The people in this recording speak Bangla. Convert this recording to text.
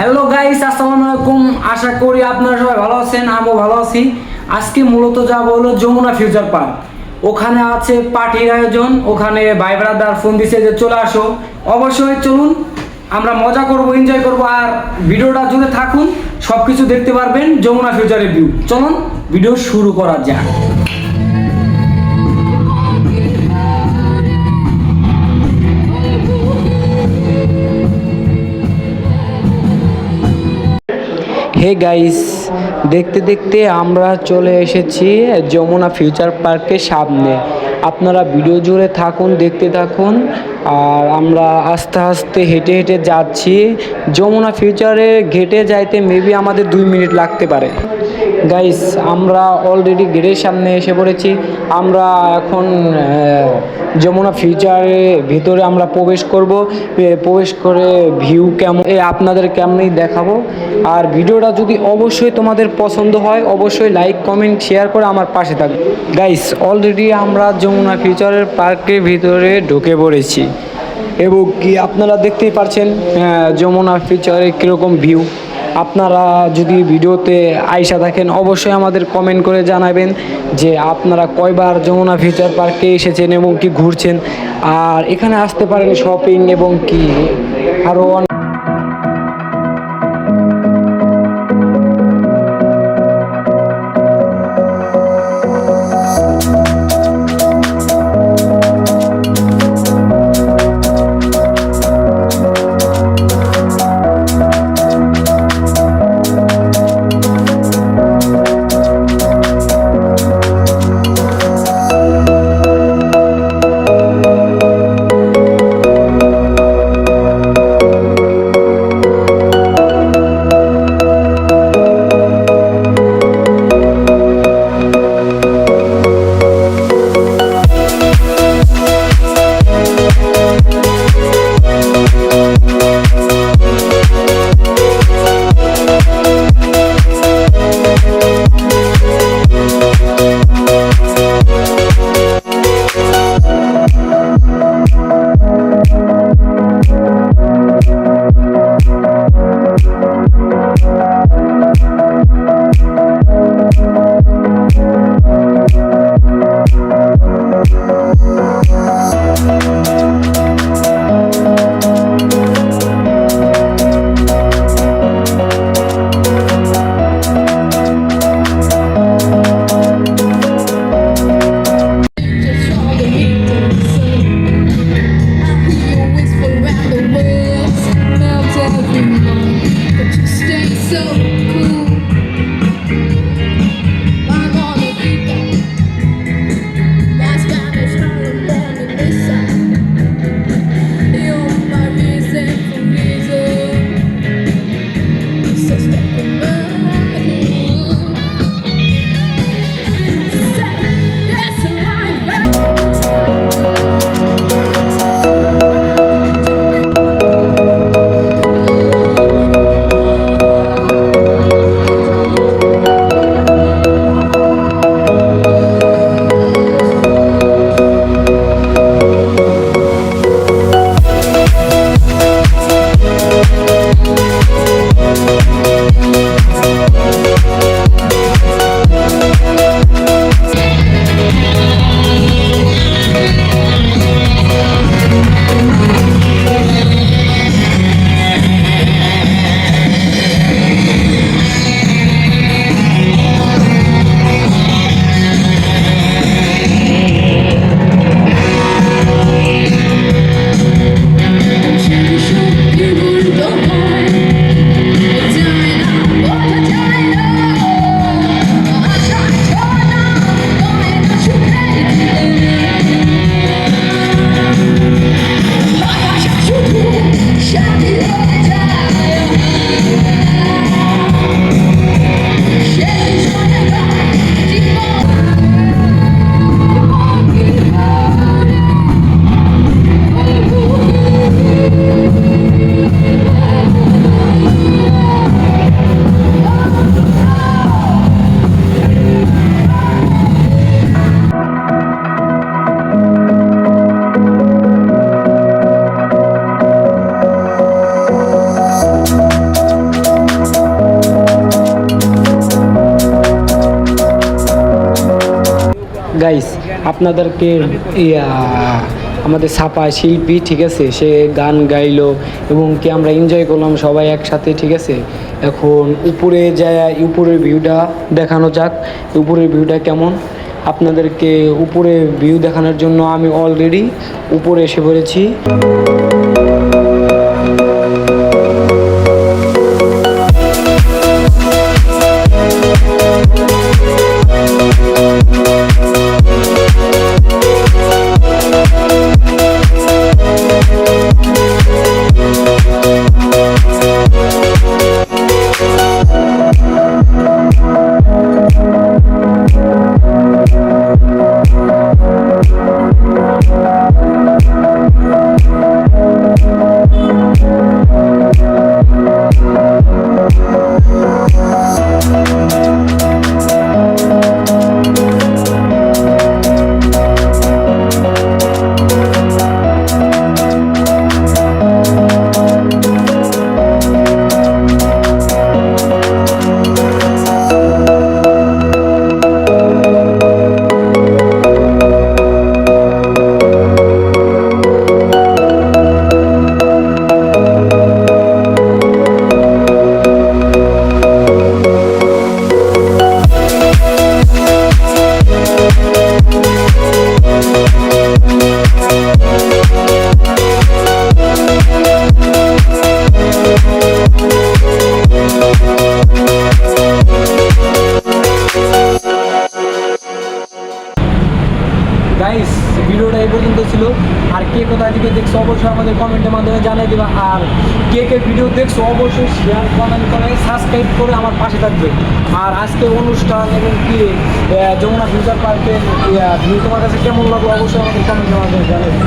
হ্যালো গাইস আসসালামু আলাইকুম। আশা করি আপনারা সবাই ভালো আছেন, আমিও ভালো আছি। আজকে মূলত যাব হলো যমুনা ফিউচার পার্ক। ওখানে আছে পার্টির আয়োজন, ওখানে ভাই ব্রাদার ফোন দিছে যে চলে আসো। অবশ্যই চলুন, আমরা মজা করব এনজয় করব, আর ভিডিওটা জুড়ে থাকুন সব কিছু দেখতে পারবেন যমুনা ফিউচারের ভিউ চলুন ভিডিও শুরু করা যাক। হে গাইস, দেখতে দেখতে আমরা চলে এসেছি যমুনা ফিউচার পার্কের সামনে। আপনারা ভিডিও জুড়ে থাকুন, দেখতে থাকুন, আর আমরা আস্তে আস্তে হেঁটে হেঁটে যাচ্ছি। যমুনা ফিউচারে ঘেটে যাইতে মেবি আমাদের দুই মিনিট লাগতে পারে। গাইস, আমরা অলরেডি গেটের সামনে এসে পড়েছি। আমরা এখন যমুনা ফিউচারে ভিতরে আমরা প্রবেশ করব প্রবেশ করে ভিউ কেমন আপনাদের কেমনই দেখাবো। আর ভিডিওটা যদি অবশ্যই তোমাদের পছন্দ হয়, অবশ্যই লাইক কমেন্ট শেয়ার করে আমার পাশে থাকবে। গাইস অলরেডি আমরা যমুনা ফিউচারের পার্কের ভিতরে ঢুকে পড়েছি। এবং কি আপনারা দেখতেই পারছেন যমুনা ফিউচারে কীরকম ভিউ আপনারা যদি ভিডিওতে আইসা থাকেন, অবশ্যই আমাদের কমেন্ট করে জানাবেন যে আপনারা কয়বার যমুনা ফিউচার পার্কে এসেছেন এবং কি ঘুরছেন। আর এখানে আসতে পারেন শপিং এবং কি আরও অনেক আপনাদেরকে, ইয়া, আমাদের ছাপা শিল্পী, ঠিক আছে? সে গান গাইলো এবং কি আমরা এনজয় করলাম সবাই একসাথে, ঠিক আছে? এখন উপরে যায়, উপরের ভিউটা দেখানো যাক। উপরের ভিউটা কেমন? আপনাদেরকে উপরে ভিউ দেখানোর জন্য আমি অলরেডি উপরে এসে পড়েছি। আর কে কোথায় থেকে দেখছ অবশ্যই আমাদের কমেন্টের মাধ্যমে জানিয়ে দেবে। আর কে কে ভিডিও দেখছ অবশ্যই শেয়ার কমেন্ট করে সাবস্ক্রাইব করে আমার পাশে থাকবে। আর আজকে অনুষ্ঠান এবং কি যমুনা ফিউচার পার্কের ভিউ তোমার কাছে কেমন লাগবে অবশ্যই আমাদের কমেন্টের মাধ্যমে জানাবে